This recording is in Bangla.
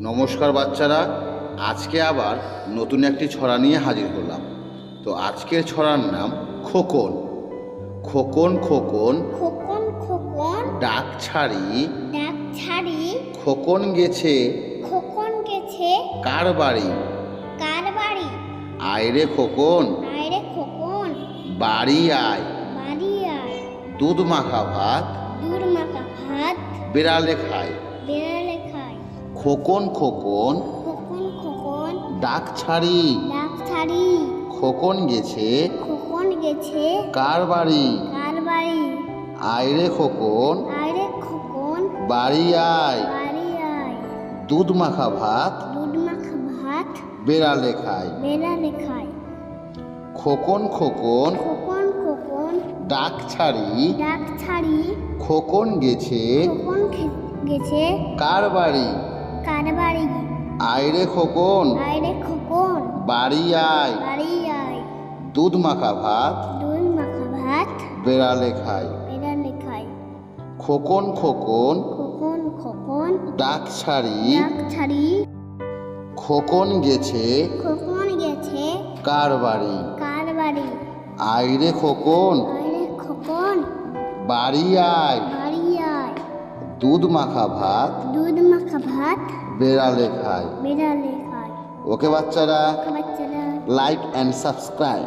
নমস্কার বাচ্চারা আজকে আবার নতুন একটি ছড়া নিয়ে হাজির হলাম। তো আজকের ছড়ার নাম খোকন। খোকন খোকন। খোকন খোকন। ডাক ছাড়ি। ডাক ছাড়ি। খোকন গেছে। খোকন গেছে। কার বাড়ি? কার বাড়ি? আয়রে খোকন। আয়রে খোকন। বাড়ি আয়। বাড়ি আয়। দুধ মাখা ভাত। দূর মাখা ভাত। বেড়ালে খায়। বেড়ালে খোকন খোকন। খোকন খোকন। ডাক ছাড়ি ডাক ছাড়ি খোকন গেছে। খোকন গেছে। কার বাড়ি? কার বাড়ি? আয়রে খোকন। আয়রে খোকন। বাড়ি আয়। বাড়ি আয়। দুধ মাখা ভাত। দুধ মাখা ভাত। বেড়ালে খায় বেড়ালে খায় খোকন খোকন। খোকন খোকন। ডাক ছাড়ি ডাক ছাড়ি খোকন গেছে। খোকন গেছে। কার বাড়ি? কার বাড়ি? আয়রে খোকন। আয়রে খোকন। বাড়ি আয়। বাড়ি আয়। দুধ মাখা ভাত। দুধ মাখা ভাত। বেড়ালে খায় বেড়ালে খায় খোকন খোকন। খোকন খোকন। ডাক ছাড়ি। ডাক ছাড়ি। খোকন গেছে। খোকন গেছে। কার বাড়ি? কার বাড়ি? আয়রে খোকন। আয়রে খোকন। বাড়ি আয়। বাড়ি আয়। দুধ মাখা ভাত। দুধ মাখা ভাত। বেড়ালে খায় বেড়ালে খায় ওকে বাচ্চারা লাইক অ্যান্ড সাবস্ক্রাইব